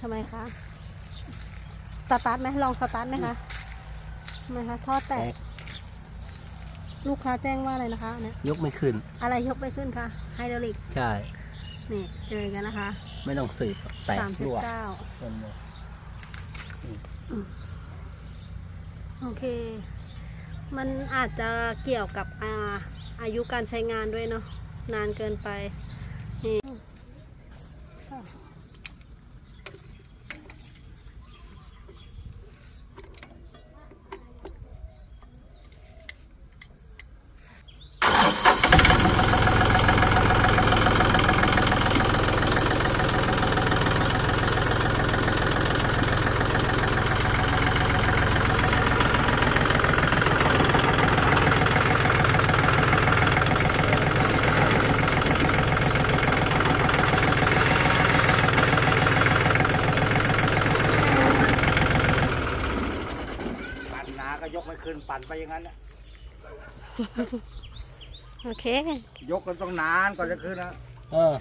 ทำไมคะ สตาร์ทไหมลองสตาร์ทไหมคะทำไมคะท่อแตแตกกลูกค้าแจ้งว่าอะไรนะคะเนี่ยยกไม่ขึ้น อะไรยกไปขึ้นคะ ไฮดรอลิก ใช่ นี่เจอกันนะคะ ไม่ต้องสืบแตกสามสิบรั่วเก้าคนเลยโอเค มันอาจจะเกี่ยวกับอาอายุการใช้งานด้วยเนาะ นานเกินไป นี่าก็ยกไม่ขึ้นปั่นไปอย่างนั้นน่ะโอเค ยกกันต้องนานก่อนจะขึ้นนะ เออ